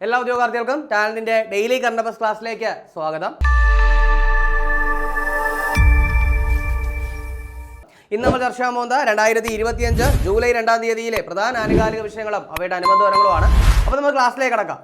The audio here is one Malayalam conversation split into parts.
എല്ലാ ഉദ്യോഗാർത്ഥികൾക്കും ചാനലിന്റെ ഡെയിലി കറണ്ട് ക്ലാസ്സിലേക്ക് സ്വാഗതം. ഇന്ന് നമ്മൾ ചർച്ച ചെയ്യാൻ പോകുന്നത് രണ്ടായിരത്തി ഇരുപത്തിയഞ്ച് ജൂലൈ രണ്ടാം തീയതിയിലെ പ്രധാന ആനുകാലിക വിഷയങ്ങളും അവയുടെ അനുബന്ധപരങ്ങളുമാണ് അപ്പോൾ നമ്മൾ ക്ലാസ്സിലേക്ക് കടക്കാം.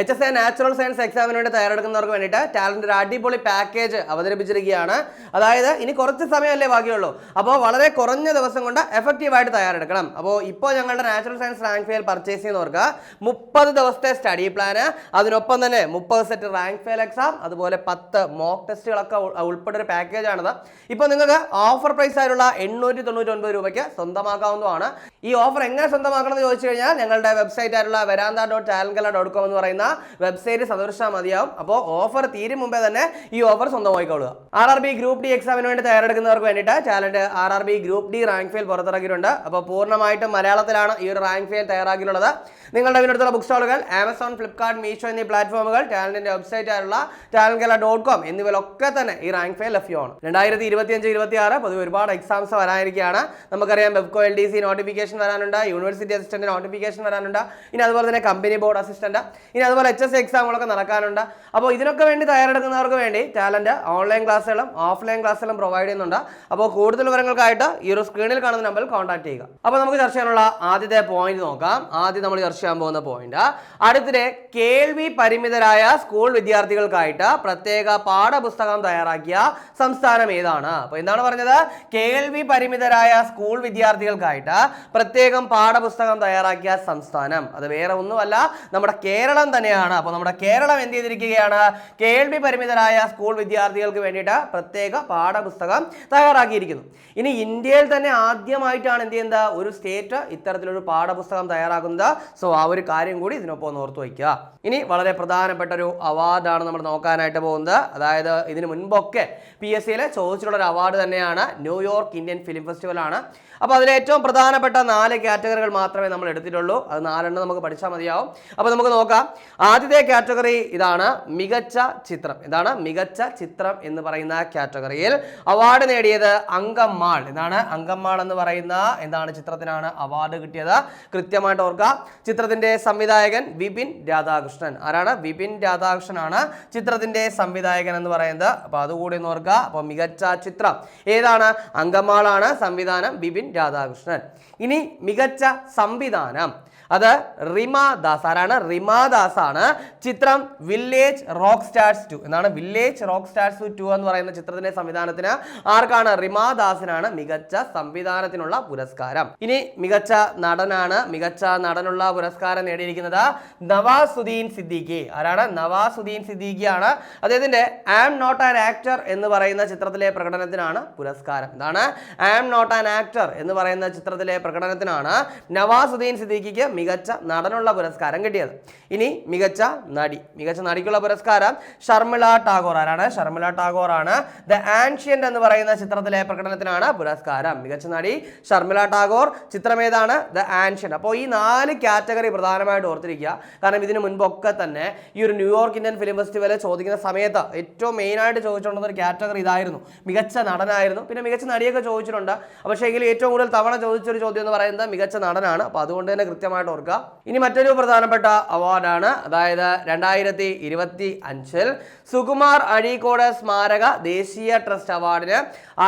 H S A natural science എക്സാമിന് വേണ്ടി തയ്യാറെടുക്കുന്നവർക്ക് വേണ്ടിയിട്ട് ടാലന്റ് ഒരു അടിപൊളി പാക്കേജ് അവതരിപ്പിച്ചിരിക്കുകയാണ്. അതായത് ഇനി കുറച്ച് സമയമല്ലേ ബാക്കിയുള്ളൂ. അപ്പോൾ വളരെ കുറഞ്ഞ ദിവസം കൊണ്ട് എഫക്റ്റീവായിട്ട് തയ്യാറെടുക്കണം. അപ്പോൾ ഇപ്പോൾ ഞങ്ങളുടെ natural science rank file purchase ചെയ്യുന്നവർക്ക് മുപ്പത് ദിവസത്തെ സ്റ്റഡി പ്ലാൻ അതിനൊപ്പം തന്നെ മുപ്പത് സെറ്റ് റാങ്ക് ഫെയിൽ എക്സാം അതുപോലെ പത്ത് മോക്ക് ടെസ്റ്റുകളൊക്കെ ഉൾപ്പെടെ ഉൾപ്പെട്ട ഒരു പാക്കേജാണിത് ഇപ്പോൾ നിങ്ങൾക്ക് ഓഫർ പ്രൈസ് ആയിട്ടുള്ള എണ്ണൂറ്റി തൊണ്ണൂറ്റി രൂപയ്ക്ക് സ്വന്തമാക്കാവുന്നതാണ്. ഈ ഓഫർ എങ്ങനെ സ്വന്തമാക്കണം എന്ന് ചോദിച്ചു കഴിഞ്ഞാൽ ഞങ്ങളുടെ വെബ്സൈറ്റ് ആയിട്ടുള്ള വരാന്ത ഡോട്ട് ടാലങ്കല ഡോട്ട് കോം എന്ന് പറയുന്ന വെബ്സൈറ്റ് സന്ദർശിച്ചാൽ മതിയാവും. അപ്പോൾ ഓഫർ തീരും മുമ്പേ തന്നെ ഈ offer സ്വന്തമായിക്കൊള്ളുക R R B group D എക്സാമിന് വേണ്ടി തയ്യാറെടുക്കുന്നവർക്ക് വേണ്ടിയിട്ട് talent R R B group D rank file പുറത്തിറക്കിയിട്ടുണ്ട്. അപ്പോൾ പൂർണമായിട്ടും മലയാളത്തിലാണ് ഈ ഒരു റാങ്ക് ഫെയിൽ തയ്യാറാക്കിയിട്ടുള്ളത്. നിങ്ങളുടെ വീടിനടുത്തുള്ള ബുക്ക് സ്റ്റോളുകൾ ആമസോൺ ഫ്ലിപ്കാർട്ട് മീഷോ എന്നീ പ്ലാറ്റ്ഫോമുകൾ ടാലന്റിന്റെ വെബ്സൈറ്റ് ആയിട്ടുള്ള കേരള ഡോട്ട് കോം എന്നിവയിലൊക്കെ തന്നെ ഈ റാങ്ക് ഫെയിൽ ലഭ്യമാണ്. രണ്ടായിരത്തി ഇരുപത്തിയഞ്ച് ഇരുപത്തി ആറ് പൊതുവെ ഒരുപാട് എക്സാംസ് വരാനിരിക്കുകയാണ്. നമുക്കറിയാം Bevco L D C notification വരാനുണ്ട് യൂണിവേഴ്സിറ്റി അസിസ്റ്റന്റ് നോട്ടിഫിക്കേഷൻ വരാനുണ്ട്. ഇനി അതുപോലെ തന്നെ കമ്പനി ബോർഡ് അസിസ്റ്റന്റ് ഇനി അതുപോലെ എച്ച് എസ് എക്സാമുകളൊക്കെ നടക്കാനുണ്ട്. അപ്പോൾ ഇതിനൊക്കെ വേണ്ടി തയ്യാറെടുക്കുന്നവർക്ക് വേണ്ടി ടാലന്റ് ഓൺലൈൻ ക്ലാസ്സുകളും ഓഫ്ലൈൻ ക്ലാസ്സുകളും പ്രൊവൈഡ് ചെയ്യുന്നുണ്ട്. അപ്പോൾ കൂടുതൽ വിവരങ്ങൾക്കായിട്ട് ഈ ഒരു സ്ക്രീനിൽ കാണുന്ന നമ്പറിൽ കോൺടാക്ട് ചെയ്യുക. അപ്പോൾ നമുക്ക് ചർച്ച ചെയ്യാനുള്ള ആദ്യത്തെ പോയിന്റ് നോക്കാം. ആദ്യം നമ്മൾ ചർച്ച ചെയ്യാൻ പോകുന്ന പോയിന്റ് അടുത്തിടെ കേൾവി പരിമിതരായ സ്കൂൾ വിദ്യാർത്ഥികൾക്കായിട്ട് പ്രത്യേക പാഠപുസ്തകം തയ്യാറാക്കിയ സംസ്ഥാനം ഏതാണ്? അപ്പോൾ എന്താണ് പറഞ്ഞത്? കേൾവി പരിമിതരായ സ്കൂൾ വിദ്യാർത്ഥികൾക്കായിട്ട് പ്രത്യേകം പാഠപുസ്തകം തയ്യാറാക്കിയ സംസ്ഥാനം. അത് വേറെ ഒന്നുമല്ല നമ്മുടെ കേരളം തന്നെയാണ്. അപ്പോൾ നമ്മുടെ കേരളം എന്ത് ചെയ്തിരിക്കുകയാണ്? കേൾവി പരിമിതരായ സ്കൂൾ വിദ്യാർത്ഥികൾക്ക് വേണ്ടിയിട്ട് പ്രത്യേക പാഠപുസ്തകം തയ്യാറാക്കിയിരിക്കുന്നു. ഇനി ഇന്ത്യയിൽ തന്നെ ആദ്യമായിട്ടാണ് എന്ത് ചെയ്യുന്നത്? ഒരു സ്റ്റേറ്റ് ഇത്തരത്തിലൊരു പാഠപുസ്തകം തയ്യാറാക്കുന്നത്. സോ ആ ഒരു കാര്യം കൂടി ഇതിനൊപ്പം ഓർത്ത് വയ്ക്കുക. ഇനി വളരെ പ്രധാനപ്പെട്ട ഒരു അവാർഡാണ് നമ്മൾ നോക്കാനായിട്ട് പോകുന്നത്. അതായത് ഇതിന് മുൻപൊക്കെ പി എസ് സിയിലെ ചോദിച്ചിട്ടുള്ള ഒരു അവാർഡ് തന്നെയാണ് ന്യൂയോർക്ക് ഇന്ത്യൻ ഫിലിം ഫെസ്റ്റിവൽ ആണ്. അപ്പോൾ അതിൽ ഏറ്റവും പ്രധാനപ്പെട്ട നാല് കാറ്റഗറികൾ മാത്രമേ നമ്മൾ എടുത്തിട്ടുള്ളൂ. അത് നാലെണ്ണം നമുക്ക് പഠിച്ചാൽ മതിയാവും. അപ്പോൾ നമുക്ക് നോക്കാം. ആദ്യത്തെ കാറ്റഗറി ഇതാണ് മികച്ച ചിത്രം. ഇതാണ് മികച്ച ചിത്രം എന്ന് പറയുന്ന കാറ്റഗറിയിൽ അവാർഡ് നേടിയത് അങ്കമാൾ. ഇതാണ് അങ്കമാൾ എന്ന് പറയുന്ന എന്താണ് ചിത്രത്തിനാണ് അവാർഡ് കിട്ടിയത്? കൃത്യമായിട്ട് ഓർക്കുക. ചിത്രത്തിന്റെ സംവിധായകൻ വിപിൻ രാധാകൃഷ്ണൻ. ആരാണ്? വിപിൻ രാധാകൃഷ്ണനാണ് ചിത്രത്തിന്റെ സംവിധായകൻ എന്ന് പറയുന്നത്. അപ്പോൾ അതുകൂടി ഒന്ന് ഓർക്കുക. അപ്പോൾ മികച്ച ചിത്രം ഏതാണ്? അങ്കമാളാണ് സംവിധാനം വിപിൻ രാധാകൃഷ്ണൻ. ഇനി മികച്ച സംവിധാനം. അത് റിമ ദാസ്. ആരാണ്? റിമ ദാസ് ആണ്. ചിത്രം വില്ലേജ് റോക്ക് സ്റ്റാർസ് ടു എന്നാണ്. വില്ലേജ് റോക്ക് സ്റ്റാർസ് ടു എന്ന് പറയുന്ന ചിത്രത്തിന്റെ സംവിധാനത്തിന് ആർക്കാണ്? റിമാ ദാസിനാണ് മികച്ച സംവിധാനത്തിനുള്ള പുരസ്കാരം. ഇനി മികച്ച നടനാണ് മികച്ച നടനുള്ള പുരസ്കാരം നേടിയിരിക്കുന്നത് നവാസുദ്ദീൻ സിദ്ദീഖി. ആരാണ്? നവാസുദ്ദീൻ സിദ്ദീഖി ആണ് അദ്ദേഹത്തിന്റെ ആം നോട്ട് ആൻ ആക്ടർ എന്ന് പറയുന്ന ചിത്രത്തിലെ പ്രകടനത്തിനാണ് പുരസ്കാരം. എന്താണ്? ആം നോട്ട് ആൻ ആക്ടർ എന്ന് പറയുന്ന ചിത്രത്തിലെ പ്രകടനത്തിനാണ് നവാസുദ്ദീൻ സിദ്ദീഖിക്ക് മികച്ച നടനുള്ള പുരസ്കാരം കിട്ടിയത്. ഇനി മികച്ച നടി. മികച്ച നടിക്കുള്ള പുരസ്കാരം ഷർമിള ടാഗോർ ആരാണ് ഷർമിള ടാഗോർ ആണ് ദ ആൻഷ്യന്റ് എന്ന് പറയുന്ന ചിത്രത്തിലെ പ്രകടനത്തിനാണ് പുരസ്കാരം. മികച്ച നടി ഷർമിള ടാഗോർ ചിത്രം ഏതാണ് ദ ആൻഷ്യന്റ് അപ്പോൾ ഈ നാല് കാറ്റഗറി പ്രധാനമായിട്ട് ഓർത്തിരിക്കുക. കാരണം ഇതിന് മുൻപൊക്കെ തന്നെ ഈ ഒരു ന്യൂയോർക്ക് ഇന്ത്യൻ ഫിലിം ഫെസ്റ്റിവൽ ചോദിക്കുന്ന സമയത്ത് ഏറ്റവും മെയിനായിട്ട് ചോദിച്ചുകൊണ്ടിരുന്ന ഒരു കാറ്റഗറി ഇതായിരുന്നു. മികച്ച നടനായിരുന്നു. പിന്നെ മികച്ച നടിയൊക്കെ ചോദിച്ചിട്ടുണ്ട്. പക്ഷേ എങ്കിൽ ഏറ്റവും കൂടുതൽ തവണ ചോദിച്ചൊരു ചോദ്യം എന്ന് പറയുന്നത് മികച്ച നടനാണ്. അപ്പോൾ അതുകൊണ്ട് തന്നെ കൃത്യമായിട്ട് ഓർക്കുക. ഇനി മറ്റൊരു പ്രധാനപ്പെട്ട അവാർഡാണ് അതായത് രണ്ടായിരത്തി ഇരുപത്തി അഞ്ചിൽ സുകുമാർ അഴീക്കോട് സ്മാരക ദേശീയ ട്രസ്റ്റ് അവാർഡിന്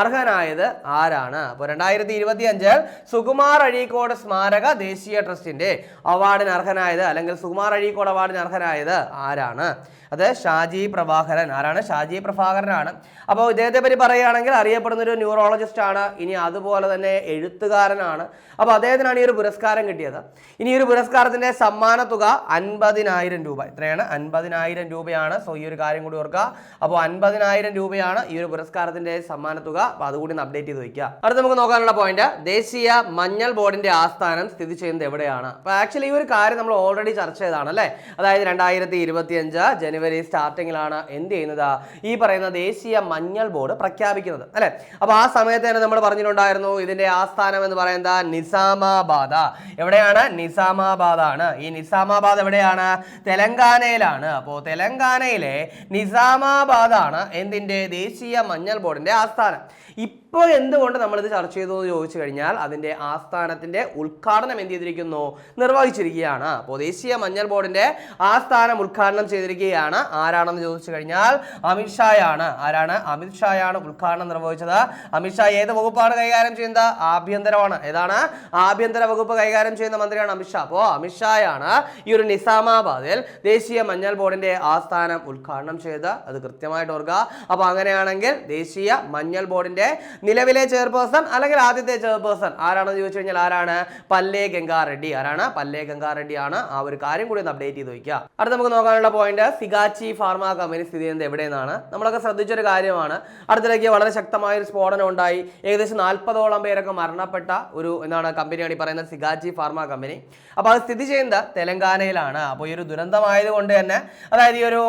അർഹനായത് ആരാണ്? അപ്പോൾ രണ്ടായിരത്തി ഇരുപത്തി അഞ്ചിൽ സുകുമാർ അഴീക്കോട് സ്മാരക ദേശീയ ട്രസ്റ്റിന്റെ അവാർഡിന് അർഹനായത് അല്ലെങ്കിൽ സുകുമാർ അഴീക്കോട് അവാർഡിന് അർഹനായത് ആരാണ്? അത് ഷാജി പ്രഭാകരൻ. ആരാണ്? ഷാജി പ്രഭാകരനാണ്. അപ്പോൾ ഇദ്ദേഹത്തെ പറ്റി പറയുകയാണെങ്കിൽ അറിയപ്പെടുന്ന ഒരു ന്യൂറോളജിസ്റ്റ് ആണ്. ഇനി അതുപോലെ തന്നെ എഴുത്തുകാരനാണ്. അപ്പോൾ അദ്ദേഹത്തിനാണ് ഈ ഒരു പുരസ്കാരം കിട്ടിയത്. ഇനി ഈ ഒരു പുരസ്കാരത്തിന്റെ സമ്മാന തുക അൻപതിനായിരം രൂപ. ഇത്രയാണ്. അൻപതിനായിരം രൂപയാണ്. സോ ഈ ഒരു കാര്യം കൂടി ഓർക്കുക. അപ്പോൾ അൻപതിനായിരം രൂപയാണ് ഈ ഒരു പുരസ്കാരത്തിന്റെ സമ്മാന തുക. അപ്പോൾ അതുകൂടി ഒന്ന് അപ്ഡേറ്റ് ചെയ്ത് വയ്ക്കുക. അടുത്ത് നമുക്ക് നോക്കാനുള്ള പോയിന്റ് ദേശീയ മഞ്ഞൾ ബോർഡിന്റെ ആസ്ഥാനം സ്ഥിതി ചെയ്യുന്നത് എവിടെയാണ്? അപ്പോൾ ആക്ച്വലി ഈ ഒരു കാര്യം നമ്മൾ ഓൾറെഡി ചർച്ച ചെയ്താണ് അല്ലേ? അതായത് രണ്ടായിരത്തി ഇരുപത്തിയഞ്ച് ജനുവരി സ്റ്റാർട്ടിങ്ങിലാണ് എന്ത് ചെയ്യുന്നത്? ഈ പറയുന്ന ദേശീയ മഞ്ഞൾ ബോർഡ് പ്രഖ്യാപിക്കുന്നത് അല്ലേ? അപ്പോൾ ആ സമയത്ത് തന്നെ നമ്മൾ പറഞ്ഞിട്ടുണ്ടായിരുന്നു ഇതിന്റെ ആസ്ഥാനം എന്ന് പറയുന്നത് നിസാമാബാദ്. എവിടെയാണ്? നിസാമാബാദ് ആണ്. ഈ നിസാമാബാദ് എവിടെയാണ്? തെലങ്കാനയിലാണ്. അപ്പോൾ തെലങ്കാനയിലെ നിസാമാബാദാണ് എന്തിന്റെ? ദേശീയ മഞ്ഞൾ ബോർഡിന്റെ ആസ്ഥാനം. ഇപ്പോൾ എന്തുകൊണ്ട് നമ്മളിത് ചർച്ച ചെയ്തു എന്ന് ചോദിച്ചു കഴിഞ്ഞാൽ അതിന്റെ ആസ്ഥാനത്തിന്റെ ഉദ്ഘാടനം എന്ത് ചെയ്തിരിക്കുന്നു? നിർവഹിച്ചിരിക്കുകയാണ്. അപ്പോൾ ദേശീയ മഞ്ഞൾ ബോർഡിന്റെ ആസ്ഥാനം ഉദ്ഘാടനം ചെയ്തിരിക്കുകയാണ്. ആരാണെന്ന് ചോദിച്ചു കഴിഞ്ഞാൽ അമിത്ഷായാണ് ആരാണ്? അമിത്ഷായാണ് ഉദ്ഘാടനം നിർവഹിച്ചത്. അമിത്ഷാ ഏത് വകുപ്പാണ് കൈകാര്യം ചെയ്യുന്നത്? ആഭ്യന്തരമാണ്. ഏതാണ്? ആഭ്യന്തര വകുപ്പ് കൈകാര്യം ചെയ്യുന്ന മന്ത്രിയാണ് അമിത്ഷാ അപ്പോൾ അമിത്ഷായാണ് ഈ ഒരു നിസാമാബാദിൽ ദേശീയ മഞ്ഞൾ ബോർഡിന്റെ ആസ്ഥാനം ഉദ്ഘാടനം ചെയ്ത് അത് കൃത്യമായിട്ട് ഓർക്കുക. അപ്പോൾ അങ്ങനെയാണെങ്കിൽ ദേശീയ മഞ്ഞൾ ബോർഡിന്റെ നിലവിലെ ചെയർപേഴ്സൺ അല്ലെങ്കിൽ ആദ്യത്തെ ചെയർപേഴ്സൺ? ആരാണെന്ന് ചോദിച്ചു കഴിഞ്ഞാൽ ആരാണ്? പല്ലേ ഗംഗാ റെഡ്ഡി ആരാണ്? പല്ലേ ഗംഗാ റെഡ്ഡി ആണ് ആ ഒരു കാര്യം കൂടി ഒന്ന് അപ്ഡേറ്റ് ചെയ്ത് വയ്ക്കുക. അടുത്ത നമുക്ക് നോക്കാനുള്ള പോയിന്റ് സിഗാച്ചി ഫാർമ കമ്പനി സ്ഥിതി ചെയ്യുന്നത് എവിടെയെന്നാണ്. നമ്മളൊക്കെ ശ്രദ്ധിച്ചൊരു കാര്യമാണ്. അടുത്തിടയ്ക്ക് വളരെ ശക്തമായ ഒരു സ്ഫോടനം ഉണ്ടായി. ഏകദേശം നാൽപ്പതോളം പേരൊക്കെ മരണപ്പെട്ട ഒരു എന്താണ് കമ്പനിയാണ് ഈ പറയുന്നത് സിഗാച്ചി ഫാർമ കമ്പനി. അപ്പോൾ അത് സ്ഥിതി ചെയ്യുന്നത് തെലങ്കാനയിലാണ്. അപ്പോൾ ഈ ഒരു ദുരന്തമായതുകൊണ്ട് തന്നെ അതായത് ഈ ഒരു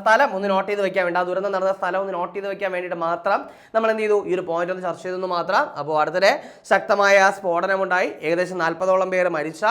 സ്ഥലം ഒന്ന് നോട്ട് ചെയ്ത് വെക്കാൻ വേണ്ടി ആ ദുരന്തം നടന്ന സ്ഥലം ഒന്ന് നോട്ട് ചെയ്ത് വെക്കാൻ വേണ്ടിയിട്ട് മാത്രം നമ്മൾ എന്ത് ചെയ്തു? ഈ ഒരു പോയിന്റ് ഒന്ന് ചർച്ച ചെയ്തെന്ന് മാത്രം. അപ്പോൾ അടുത്തിടെ ശക്തമായ സ്ഫോടനമുണ്ടായി. ഏകദേശം നാൽപ്പതോളം പേര് മരിച്ച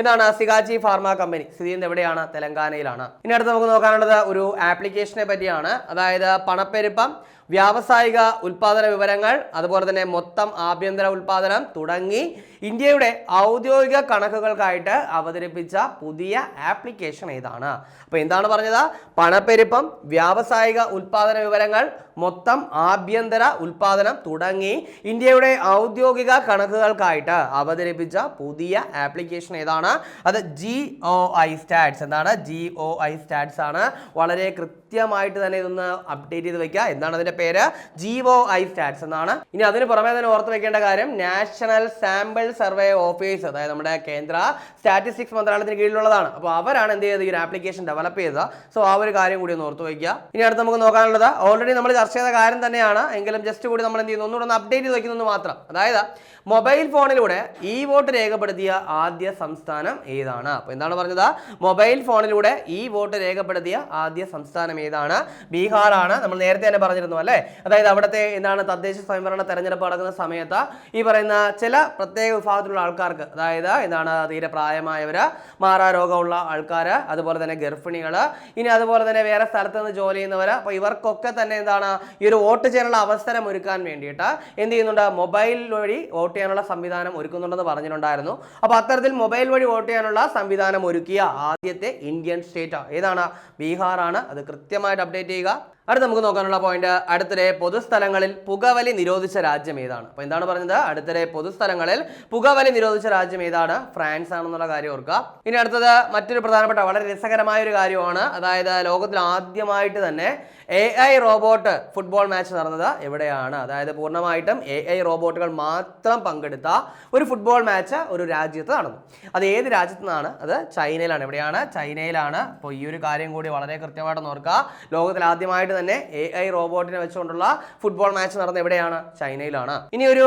എന്നാണ് സിഗാജി ഫാർമ കമ്പനി. സ്ഥിതി ചെയ്യുന്നത് എവിടെയാണ്? തെലങ്കാനയിലാണ്. ഇനി അടുത്ത് നമുക്ക് നോക്കാനുള്ളത് ഒരു ആപ്ലിക്കേഷനെ പറ്റിയാണ്. അതായത് പണപ്പെരുപ്പം വ്യാവസായിക ഉൽപാദന വിവരങ്ങൾ അതുപോലെ തന്നെ മൊത്തം ആഭ്യന്തര ഉൽപാദനം തുടങ്ങി ഇന്ത്യയുടെ ഔദ്യോഗിക കണക്കുകൾക്കായിട്ട് അവതരിപ്പിച്ച പുതിയ ആപ്ലിക്കേഷൻ ഏതാണ്? അപ്പോൾ എന്താണ് പറഞ്ഞത്? പണപ്പെരുപ്പം വ്യാവസായിക ഉൽപാദന വിവരങ്ങൾ മൊത്തം ആഭ്യന്തര ഉൽപാദനം തുടങ്ങി ഇന്ത്യയുടെ ഔദ്യോഗിക കണക്കുകൾക്കായിട്ട് അവതരിപ്പിച്ച പുതിയ ആപ്ലിക്കേഷൻ ഏതാണ്? അത് ജി ഒ ഐ സ്റ്റാറ്റ്സ് എന്താണ്? ജി ഒ ഐ സ്റ്റാറ്റ്സ് ആണ്. വളരെ കൃത്യമായിട്ട് തന്നെ ഇതൊന്ന് അപ്ഡേറ്റ് ചെയ്ത് വെക്കുക. എന്താണ് അതിന്റെ പേര്? ജിഒ ഐ സ്റ്റാറ്റ്സ് എന്നാണ്. ഇനി അതിന് പുറമെ തന്നെ ഓർത്ത് വെക്കേണ്ട കാര്യം നാഷണൽ സാമ്പിൾ സർവേ ഓഫീസ് അതായത് നമ്മുടെ കേന്ദ്ര സ്റ്റാറ്റിസ്റ്റിക്സ് മന്ത്രാലയത്തിന് കീഴിലുള്ളതാണ്. അപ്പോൾ അവരാണ് എന്ത് ചെയ്തത്? ഈ ഒരു ആപ്ലിക്കേഷൻ ഡെവലപ്പ് ചെയ്തത്. സോ ആ ഒരു കാര്യം കൂടി ഒന്ന് ഓർത്ത് വയ്ക്കുക ഇനി അടുത്ത് നമുക്ക് നോക്കാനുള്ളത് ഓൾറെഡി നമ്മൾ ചർച്ച ചെയ്ത കാര്യം തന്നെയാണ്. എങ്കിലും ജസ്റ്റ് കൂടി നമ്മൾ എന്ത് ചെയ്യുന്നു? ഒന്നുകൂടെ ഒന്ന് അപ്ഡേറ്റ് ചെയ്ത് വയ്ക്കുന്നു മാത്രം. അതായത് മൊബൈൽ ഫോണിലൂടെ ഇ വോട്ട് രേഖപ്പെടുത്തിയ ആദ്യ സംസ്ഥാനം ഏതാണ്? അപ്പോൾ എന്താണ് പറഞ്ഞത്? മൊബൈൽ ഫോണിലൂടെ ഇ വോട്ട് രേഖപ്പെടുത്തിയ ആദ്യ സംസ്ഥാനം ഏതാണ് ബീഹാറാണ്. നമ്മൾ നേരത്തെ തന്നെ പറഞ്ഞിരുന്നു അല്ലേ? അതായത് അവിടുത്തെ എന്താണ് തദ്ദേശ സ്വയംഭരണ തെരഞ്ഞെടുപ്പ് നടക്കുന്ന സമയത്ത് ഈ പറയുന്ന ചില പ്രത്യേക വിഭാഗത്തിലുള്ള ആൾക്കാർക്ക് അതായത് എന്താണ് തീരെ പ്രായമായവര് മാറാരോഗമുള്ള ആൾക്കാർ അതുപോലെ തന്നെ ഗർഭിണികൾ ഇനി അതുപോലെ തന്നെ വേറെ സ്ഥലത്ത് നിന്ന് ജോലി ചെയ്യുന്നവർ അപ്പോൾ ഇവർക്കൊക്കെ തന്നെ എന്താണ് ഈ ഒരു വോട്ട് ചെയ്യാനുള്ള അവസരം ഒരുക്കാൻ വേണ്ടിയിട്ട് എന്ത് ചെയ്യുന്നുണ്ട്? മൊബൈൽ വഴി വോട്ട് ചെയ്യാനുള്ള സംവിധാനം ഒരുക്കുന്നുണ്ടെന്ന് പറഞ്ഞിട്ടുണ്ടായിരുന്നു. അപ്പോൾ അത്തരത്തിൽ മൊബൈൽ വഴി വോട്ട് ചെയ്യാനുള്ള സംവിധാനം ഒരുക്കിയ ആദ്യത്തെ ഇന്ത്യൻ സ്റ്റേറ്റ്. ഏതാണ്? ബീഹാറാണ്. അത് കൃത്യമായിട്ട് അപ്ഡേറ്റ് ചെയ്യുക. അടുത്ത് നമുക്ക് നോക്കാനുള്ള പോയിന്റ് അടുത്തിടെ പൊതുസ്ഥലങ്ങളിൽ പുകവലി നിരോധിച്ച രാജ്യം ഏതാണ്? അപ്പോൾ എന്താണ് പറഞ്ഞത്? അടുത്തിടെ പൊതുസ്ഥലങ്ങളിൽ പുകവലി നിരോധിച്ച രാജ്യം ഏതാണ്? ഫ്രാൻസ് ആണെന്നുള്ള കാര്യം ഓർക്കുക. ഇനി അടുത്തത് മറ്റൊരു പ്രധാനപ്പെട്ട വളരെ രസകരമായ ഒരു കാര്യമാണ്. അതായത് ലോകത്തിൽ ആദ്യമായിട്ട് തന്നെ A I robot football match നടന്നത് എവിടെയാണ്? അതായത് പൂർണമായിട്ടും എ ഐ റോബോട്ടുകൾ മാത്രം പങ്കെടുത്ത ഒരു ഫുട്ബോൾ മാച്ച് ഒരു രാജ്യത്ത് നടന്നു. അത് ഏത് രാജ്യത്തു നിന്നാണ്? അത് ചൈനയിലാണ്. എവിടെയാണ്? ചൈനയിലാണ്. അപ്പോൾ ഈ ഒരു കാര്യം കൂടി വളരെ കൃത്യമായിട്ട് നോർക്കുക ലോകത്തിൽ ആദ്യമായിട്ട് തന്നെ എ ഐ റോബോട്ടിനെ വെച്ചുകൊണ്ടുള്ള ഫുട്ബോൾ മാച്ച് നടന്ന എവിടെയാണ്? ചൈനയിലാണ്. ഇനി ഒരു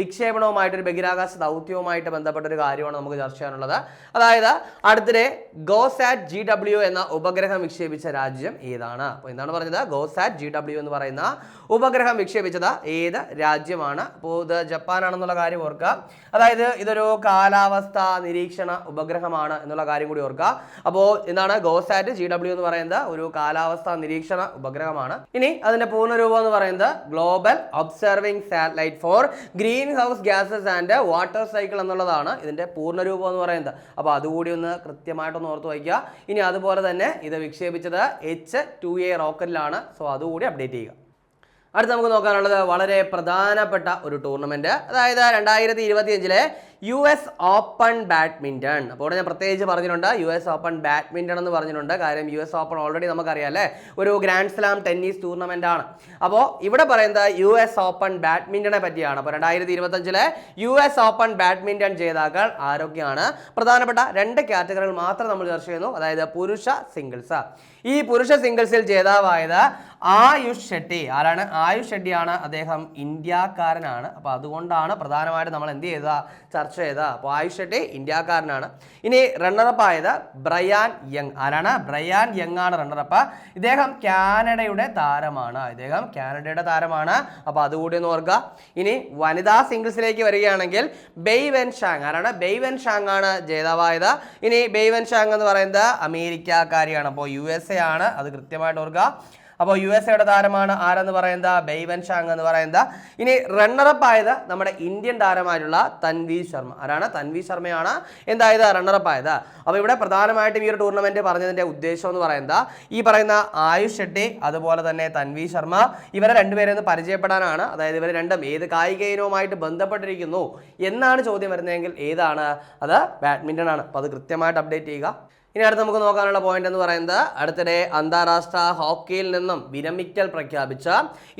വിക്ഷേപണവുമായിട്ട് ഒരു ബഹിരാകാശ ദൗത്യവുമായിട്ട് ബന്ധപ്പെട്ട ഒരു കാര്യമാണ് നമുക്ക് ചർച്ച ചെയ്യാനുള്ളത്. അതായത് അടുത്തിടെ ഗോസാറ്റ് ജി ഡബ്ല്യു എന്ന ഉപഗ്രഹം വിക്ഷേപിച്ച രാജ്യം ഏതാണ്? അപ്പോൾ എന്താണ് പറഞ്ഞത്? ഗോസാറ്റ് ജി ഡബ്ല്യു എന്ന് പറയുന്ന ഉപഗ്രഹം വിക്ഷേപിച്ചത് ഏത് രാജ്യമാണ്? അപ്പോൾ ഇത് ജപ്പാനാണെന്നുള്ള കാര്യം ഓർക്കുക. അതായത് ഇതൊരു കാലാവസ്ഥ നിരീക്ഷണ ഉപഗ്രഹമാണ് എന്നുള്ള കാര്യം കൂടി ഓർക്കുക. അപ്പോൾ എന്താണ് ഗോസാറ്റ് ജി ഡബ്ല്യു എന്ന് പറയുന്നത് ഒരു കാലാവസ്ഥ നിരീക്ഷണ ഉപഗ്രഹമാണ്. ഇനി അതിന്റെ പൂർണരൂപം എന്ന് പറയുന്നത് global observing satellite for greenhouse gases and water cycle എന്നുള്ളതാണ് ഇതിന്റെ പൂർണരൂപം എന്ന് പറയുന്നത്. അപ്പോൾ അതുകൂടി ഒന്ന് കൃത്യമായിട്ടൊന്ന് ഓർത്ത് വയ്ക്കുക. ഇനി അതുപോലെ തന്നെ ഇത് വിക്ഷേപിച്ചത് എച്ച് ടു എ റോക്കറ്റിലാണ് സോ അതുകൂടി അപ്ഡേറ്റ് ചെയ്യുക. അടുത്ത് നമുക്ക് നോക്കാനുള്ളത് വളരെ പ്രധാനപ്പെട്ട ഒരു ടൂർണമെന്റ് അതായത് രണ്ടായിരത്തി ഇരുപത്തി അഞ്ചിലെ യു എസ് ഓപ്പൺ ബാഡ്മിന്റൺ അപ്പോൾ ഞാൻ പ്രത്യേകിച്ച് പറഞ്ഞിട്ടുണ്ട് യു എസ് ഓപ്പൺ ബാഡ്മിന്റൺ എന്ന് പറഞ്ഞിട്ടുണ്ട്. കാര്യം യു എസ് ഓപ്പൺ ഓൾറെഡി നമുക്കറിയാം അല്ലേ ഒരു ഗ്രാൻഡ് സ്ലാം ടെന്നീസ് ടൂർണമെന്റ് ആണ്. അപ്പോൾ ഇവിടെ പറയുന്നത് യു എസ് ഓപ്പൺ ബാഡ്മിന്റണെ പറ്റിയാണ്. അപ്പോൾ രണ്ടായിരത്തി ഇരുപത്തഞ്ചിലെ യു എസ് ഓപ്പൺ ബാഡ്മിന്റൺ ജേതാക്കൾ ആരൊക്കെയാണ്? പ്രധാനപ്പെട്ട രണ്ട് കാറ്റഗറികൾ മാത്രം നമ്മൾ ചർച്ച ചെയ്യുന്നു. അതായത് പുരുഷ സിംഗിൾസ്. ഈ പുരുഷ സിംഗിൾസിൽ ജേതാവായത് ആയുഷ് ഷെട്ടി. ആരാണ്? ആയുഷ് ഷെട്ടിയാണ്. അദ്ദേഹം ഇന്ത്യക്കാരനാണ്. അപ്പോൾ അതുകൊണ്ടാണ് പ്രധാനമായിട്ട് നമ്മൾ എന്ത് ചെയ്ത ചർച്ച ചർച്ച ചെയ്ത അപ്പോൾ ആയുഷ് ഷെട്ടി ഇന്ത്യക്കാരനാണ്. ഇനി റണ്ണറപ്പ് ആയത് ബ്രയാൻ യങ്. ആരാണ്? ബ്രയാൻ യങ് ആണ് റണ്ണറപ്പ് ഇദ്ദേഹം കാനഡയുടെ താരമാണ്. ഇദ്ദേഹം കാനഡയുടെ താരമാണ്. അപ്പോൾ അതുകൂടി ഒന്ന് ഓർക്കുക. ഇനി വനിതാ സിംഗിൾസിലേക്ക് വരികയാണെങ്കിൽ ബെയ്വെൻ ഷാങ്. ആരാണ്? ബെയ്വെൻ ഷാങ് ആണ് ജേതാവായത്. ഇനി ബെയ്വെൻ ഷാങ് എന്ന് പറയുന്നത് അമേരിക്കക്കാരിയാണ്. അപ്പോൾ യു എസ് എ ആണ്. അത് കൃത്യമായിട്ട് ഓർക്കുക. അപ്പോൾ യു എസ് എയുടെ താരമാണ് ആരെന്ന് പറയുന്നത്? ബെയ്വൻ ഷാങ് എന്ന് പറയുന്നത്. ഇനി റണ്ണറപ്പ് ആയത് നമ്മുടെ ഇന്ത്യൻ താരമായിട്ടുള്ള തൻവി ശർമ്മ. ആരാണ്? തൻവി ശർമ്മയാണ്. എന്തായത്? റണ്ണറപ്പ് ആയത്. അപ്പോൾ ഇവിടെ പ്രധാനമായിട്ടും ഈ ഒരു ടൂർണമെന്റ് പറഞ്ഞതിന്റെ ഉദ്ദേശം എന്ന് പറയുന്നത് ഈ പറയുന്ന ആയുഷ് ഷെട്ടി അതുപോലെ തന്നെ തൻവി ശർമ്മ ഇവരെ രണ്ടുപേരെ ഒന്ന് പരിചയപ്പെടാനാണ്. അതായത് ഇവർ രണ്ടും ഏത് കായിക ഇനവുമായിട്ട് ബന്ധപ്പെട്ടിരിക്കുന്നു എന്നാണ് ചോദ്യം വരുന്നതെങ്കിൽ ഏതാണ്? അത് ബാഡ്മിന്റൺ ആണ്. അപ്പോൾ അത് കൃത്യമായിട്ട് അപ്ഡേറ്റ് ചെയ്യുക. ഇനി അടുത്ത് നമുക്ക് നോക്കാനുള്ള പോയിന്റ് എന്ന് പറയുന്നത് അടുത്തിടെ അന്താരാഷ്ട്ര ഹോക്കിയിൽ നിന്നും വിരമിക്കൽ പ്രഖ്യാപിച്ച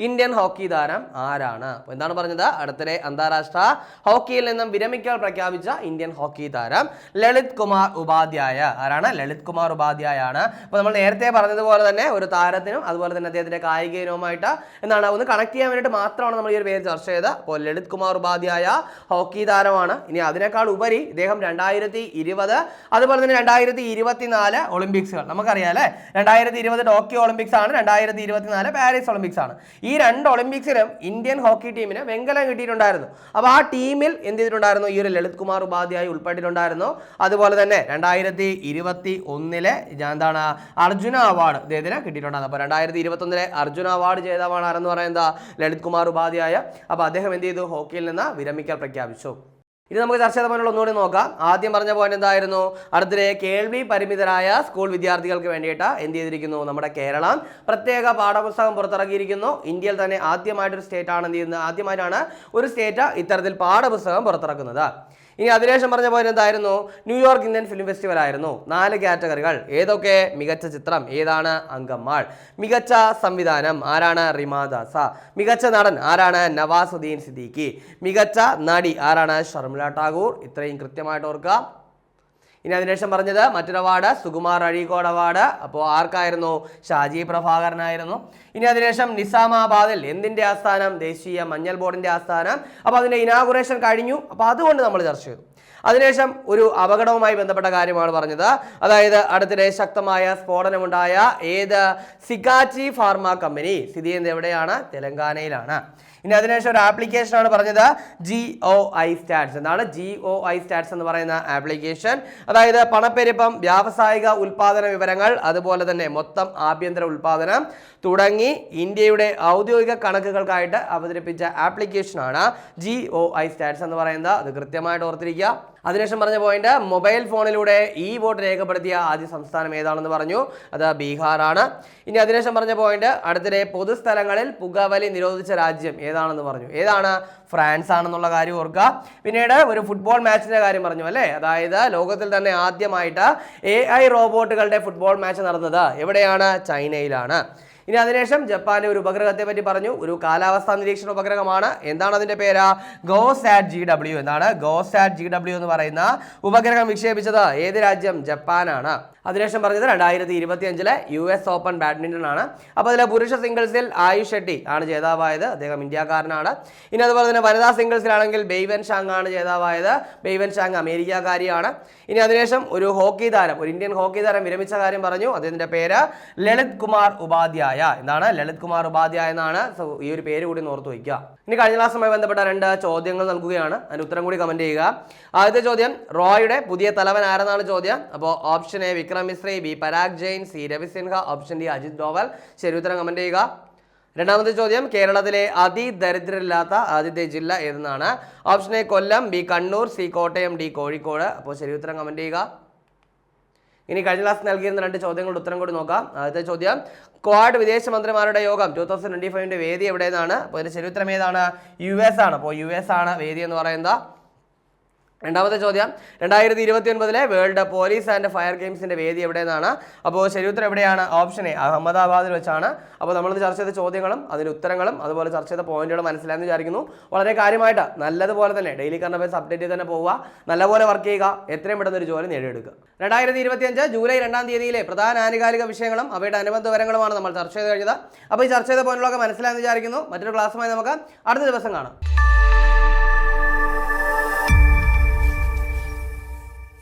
ഇന്ത്യൻ ഹോക്കി താരം ആരാണ്? എന്താണ് പറഞ്ഞത്? അടുത്തിടെ അന്താരാഷ്ട്ര ഹോക്കിയിൽ നിന്നും വിരമിക്കൽ പ്രഖ്യാപിച്ച ഇന്ത്യൻ ഹോക്കി താരം ലളിത് കുമാർ ഉപാധ്യായ. ആരാണ്? ലളിത് കുമാർ ഉപാധ്യായ ആണ് അപ്പോൾ നമ്മൾ നേരത്തെ പറഞ്ഞതുപോലെ തന്നെ ഒരു താരത്തിനും അതുപോലെ തന്നെ അദ്ദേഹത്തിന്റെ കായിക ഇനവുമായിട്ട് എന്താണ് ഒന്ന് കണക്ട് ചെയ്യാൻ വേണ്ടിയിട്ട് മാത്രമാണ് നമ്മൾ ഈ ഒരു പേര് ചർച്ച ചെയ്തത്. അപ്പോൾ ലളിത് കുമാർ ഉപാധ്യായ ഹോക്കി താരമാണ്. ഇനി അതിനേക്കാൾ ഉപരി ഇദ്ദേഹം രണ്ടായിരത്തി ഇരുപത് അതുപോലെ തന്നെ രണ്ടായിരത്തി ഇരുപത്തിനാല് ഒളിമ്പിക്സുകൾ. നമുക്കറിയാം അല്ലേ രണ്ടായിരത്തി ഇരുപത് ടോക്കിയോ ഒളിമ്പിക്സ് ആണ് രണ്ടായിരത്തി ഇരുപത്തിനാല് പാരീസ് ഒളിമ്പിക്സ് ആണ്. ഈ രണ്ട് ഒളിമ്പിക്സിലും ഇന്ത്യൻ ഹോക്കി ടീമിന് വെങ്കലം കിട്ടിയിട്ടുണ്ടായിരുന്നു. അപ്പോൾ ആ ടീമിൽ എന്ത് ചെയ്തിട്ടുണ്ടായിരുന്നു? ഈ ഒരു ലളിത് കുമാർ ഉപാധ്യായ ഉൾപ്പെട്ടിട്ടുണ്ടായിരുന്നു. അതുപോലെ തന്നെ രണ്ടായിരത്തി ഇരുപത്തി ഒന്നിലെ എന്താണ് അർജുന അവാർഡ് ഇദ്ദേഹത്തിന് കിട്ടിയിട്ടുണ്ടായിരുന്നു. അപ്പോൾ രണ്ടായിരത്തി ഇരുപത്തൊന്നിലെ അർജുന അവാർഡ് ജേതാവാണ് ആരെന്ന് പറയുന്നത്? ലളിത് കുമാർ ഉപാധ്യായ. അപ്പോൾ അദ്ദേഹം എന്ത് ചെയ്തു? ഹോക്കിയിൽ നിന്ന് വിരമിക്കൽ പ്രഖ്യാപിച്ചു. ഇനി നമുക്ക് ചർച്ച ചെയ്ത പോലുള്ള ഒന്നുകൂടി നോക്കാം. ആദ്യം പറഞ്ഞ പോയിന്റ് എന്തായിരുന്നു? അടുത്തിടെ കേൾവി പരിമിതരായ സ്കൂൾ വിദ്യാർത്ഥികൾക്ക് വേണ്ടിയിട്ട് എന്ത് ചെയ്തിരിക്കുന്നു? നമ്മുടെ കേരളം പ്രത്യേക പാഠപുസ്തകം പുറത്തിറക്കിയിരിക്കുന്നു. ഇന്ത്യയിൽ തന്നെ ആദ്യമായിട്ടൊരു സ്റ്റേറ്റ് ആണ് എന്ത് ചെയ്യുന്നത്? ആദ്യമായിട്ടാണ് ഒരു സ്റ്റേറ്റ് ഇത്തരത്തിൽ പാഠപുസ്തകം പുറത്തിറക്കുന്നത്. ഇനി അതിനുശേഷം പറഞ്ഞ പോയിന്റ് എന്തായിരുന്നു? ന്യൂയോർക്ക് ഇന്ത്യൻ ഫിലിം ഫെസ്റ്റിവൽ ആയിരുന്നു. നാല് കാറ്റഗറികൾ ഏതൊക്കെ? മികച്ച ചിത്രം. ഏതാണ്? അങ്കമാൾ. മികച്ച സംവിധാനം ആരാണ്? റിമാദാസ മികച്ച നടൻ ആരാണ്? നവാസുദ്ദീൻ സിദ്ദീഖി. മികച്ച നടി ആരാണ്? ഷർമിള ടാഗൂർ. ഇത്രയും കൃത്യമായിട്ട് ഓർക്കുക. ഇനി അതിനുശേഷം പറഞ്ഞത് മറ്റൊരു അവാർഡ് സുകുമാർ അഴീക്കോട് അവാർഡ് അപ്പോൾ ആർക്കായിരുന്നു? ഷാജി പ്രഭാകരനായിരുന്നു. ഇനി അതിനുശേഷം നിസാമാബാദിൽ എന്തിന്റെ ആസ്ഥാനം? ദേശീയ മഞ്ഞൾ ബോർഡിന്റെ ആസ്ഥാനം. അപ്പോൾ അതിന്റെ ഇനാഗുറേഷൻ കഴിഞ്ഞു. അപ്പോൾ അതുകൊണ്ട് നമ്മൾ ചർച്ച ചെയ്തു. അതിനുശേഷം ഒരു അപകടവുമായി ബന്ധപ്പെട്ട കാര്യമാണ് പറഞ്ഞത്. അതായത് അടുത്തിടെ ശക്തമായ സ്ഫോടനമുണ്ടായ ഏത് സിഗാച്ചി ഫാർമ കമ്പനി? സ്ഥിതി എവിടെയാണ്? തെലങ്കാനയിലാണ്. ഇനി അതിനുശേഷം ഒരു ആപ്ലിക്കേഷനാണ് പറഞ്ഞത് ജി ഒ ഐ സ്റ്റാറ്റ്സ് എന്നാണ് ജി ഒ ഐ സ്റ്റാറ്റ്സ് എന്ന് പറയുന്ന ആപ്ലിക്കേഷൻ അതായത് പണപ്പെരുപ്പം വ്യാവസായിക ഉൽപാദന വിവരങ്ങൾ അതുപോലെ തന്നെ മൊത്തം ആഭ്യന്തര ഉൽപാദനം തുടങ്ങി ഇന്ത്യയുടെ ഔദ്യോഗിക കണക്കുകൾക്കായിട്ട് അവതരിപ്പിച്ച ആപ്ലിക്കേഷനാണ് ജി ഒ ഐ സ്റ്റാറ്റ്സ് എന്ന് പറയുന്നത്. അത് കൃത്യമായിട്ട് ഓർത്തിരിക്കുക. അതിനുശേഷം പറഞ്ഞ പോയിന്റ് മൊബൈൽ ഫോണിലൂടെ ഈ വോട്ട് രേഖപ്പെടുത്തിയ ആദ്യ സംസ്ഥാനം ഏതാണെന്ന് പറഞ്ഞു. അത് ബീഹാറാണ്. ഇനി അതിനുശേഷം പറഞ്ഞ പോയിന്റ് അടുത്തിടെ പൊതുസ്ഥലങ്ങളിൽ പുകവലി നിരോധിച്ച രാജ്യം ഏതാണെന്ന് പറഞ്ഞു. ഏതാണ്? ഫ്രാൻസ് ആണെന്നുള്ള കാര്യം ഓർക്കുക. പിന്നീട് ഒരു ഫുട്ബോൾ മാച്ചിന്റെ കാര്യം പറഞ്ഞു അല്ലേ? അതായത് ലോകത്തിൽ തന്നെ ആദ്യമായിട്ട് എ റോബോട്ടുകളുടെ ഫുട്ബോൾ മാച്ച് നടന്നത് എവിടെയാണ്? ചൈനയിലാണ്. ഇനി അതിനുശേഷം ജപ്പാന്റെ ഒരു ഉപഗ്രഹത്തെ പറ്റി പറഞ്ഞു. ഒരു കാലാവസ്ഥാ നിരീക്ഷണ ഉപഗ്രഹമാണ്. എന്താണ് അതിന്റെ പേര്? ഗോസാറ്റ് ജി ഡബ്ല്യു എന്താണ്? ഗോസാറ്റ് ജി ഡബ്ല്യു എന്ന് പറയുന്ന ഉപഗ്രഹം വിക്ഷേപിച്ചത് ഏത് രാജ്യം? ജപ്പാനാണ്. അതിനുശേഷം പറഞ്ഞത് രണ്ടായിരത്തി ഇരുപത്തി അഞ്ചിലെ യു എസ് ഓപ്പൺ ബാഡ്മിന്റൺ ആണ് അപ്പോൾ അതിലെ പുരുഷ സിംഗിൾസിൽ ആയുഷ് ഷെട്ടി ആണ് ജേതാവായത്. അദ്ദേഹം ഇന്ത്യക്കാരനാണ്. ഇനി അതുപോലെ തന്നെ വനിതാ സിംഗിൾസിലാണെങ്കിൽ ബെയ്വൻ ഷാങ് ആണ് ജേതാവായത്. ബെയ്വൻ ഷാങ് അമേരിക്കക്കാരിയാണ്. ഇനി അതിനുശേഷം ഒരു ഹോക്കി താരം ഒരു ഇന്ത്യൻ ഹോക്കി താരം വിരമിച്ച കാര്യം പറഞ്ഞു. അദ്ദേഹത്തിന്റെ പേര് ലളിത് കുമാർ ഉപാധ്യായ. എന്താണ് ലളിത് കുമാർ ഉപാധ്യായ എന്നാണ് ഈ ഒരു പേര് കൂടി ഓർത്തു വയ്ക്കുക. ഇനി കഴിഞ്ഞ ക്ലാസ്സുമായി ബന്ധപ്പെട്ട രണ്ട് ചോദ്യങ്ങൾ നൽകുകയാണ്. അതിന് ഉത്തരം കൂടി കമന്റ് ചെയ്യുക. ആദ്യത്തെ ചോദ്യം റോയുടെ പുതിയ തലവൻ ആരെന്നാണ് ചോദ്യം? അപ്പോൾ option A Vikram Misri B Parag Jain C Ravi Sinha option D Ajit Doval. ശരി ഉത്തരം കമന്റ് ചെയ്യുക. രണ്ടാമത്തെ ചോദ്യം കേരളത്തിലെ അതിദരിദ്രരില്ലാത്ത ആദ്യത്തെ ജില്ല ഏതെന്നാണ്? Option A Kollam B Kannur C Kottayam D Kozhikode. അപ്പോൾ ശരി ഉത്തരം കമന്റ് ചെയ്യുക. ഇനി കഴിഞ്ഞ ക്ലാസ് നൽകിയിരുന്ന രണ്ട് ചോദ്യങ്ങളുടെ ഉത്തരം കൂടി നോക്കാം. ആദ്യത്തെ ചോദ്യം ക്വാഡ് വിദേശ മന്ത്രിമാരുടെ യോഗം ടൂ തൗസൻഡ് ട്വന്റി ഫൈവിന്റെ വേദി എവിടെയെന്നാണ്? അപ്പോൾ ശരി ഉത്തരം ഏതാണ്? യു എസ് ആണ്. അപ്പോൾ യു എസ് ആണ് വേദി എന്ന് പറയുന്നത്. രണ്ടാമത്തെ ചോദ്യം രണ്ടായിരത്തി ഇരുപത്തി ഒൻപതിലെ വേൾഡ് പോലീസ് ആൻഡ് ഫയർ ഗെയിംസിന്റെ വേദി എവിടെയെന്നാണ്? അപ്പോൾ ശരിയുത്തരം എവിടെയാണ്? ഓപ്ഷൻ എ അഹമ്മദാബാദിൽ വെച്ചാണ്. അപ്പോൾ നമ്മൾ ചർച്ച ചെയ്ത ചോദ്യങ്ങളും അതിന് ഉത്തരങ്ങളും അതുപോലെ ചർച്ച ചെയ്ത പോയിന്റുകളും മനസ്സിലായെന്ന് വിചാരിക്കുന്നു. വളരെ കാര്യമായിട്ട് നല്ലതുപോലെ തന്നെ ഡെയിലി കറണ്ട് അഫയേഴ്സ് അപ്ഡേറ്റ് ചെയ്ത് തന്നെ പോവുക. നല്ലപോലെ വർക്ക് ചെയ്യുക. എത്രയും പെട്ടെന്ന് ഒരു ജോലി നേടിയെടുക്കുക. രണ്ടായിരത്തി ഇരുപത്തിയഞ്ച് ജൂലൈ രണ്ടാം തീയതിയിലെ പ്രധാന ആനുകാലിക വിഷയങ്ങളും അവയുടെ അനുബന്ധ വിവരങ്ങളുമാണ് നമ്മൾ ചർച്ച ചെയ്ത് കഴിഞ്ഞത്. അപ്പോൾ ഈ ചർച്ച ചെയ്ത പോയിന്റുകളൊക്കെ മനസ്സിലായെന്ന് വിചാരിക്കുന്നു. മറ്റൊരു ക്ലാസ്സുമായി നമുക്ക് അടുത്ത ദിവസം കാണാം.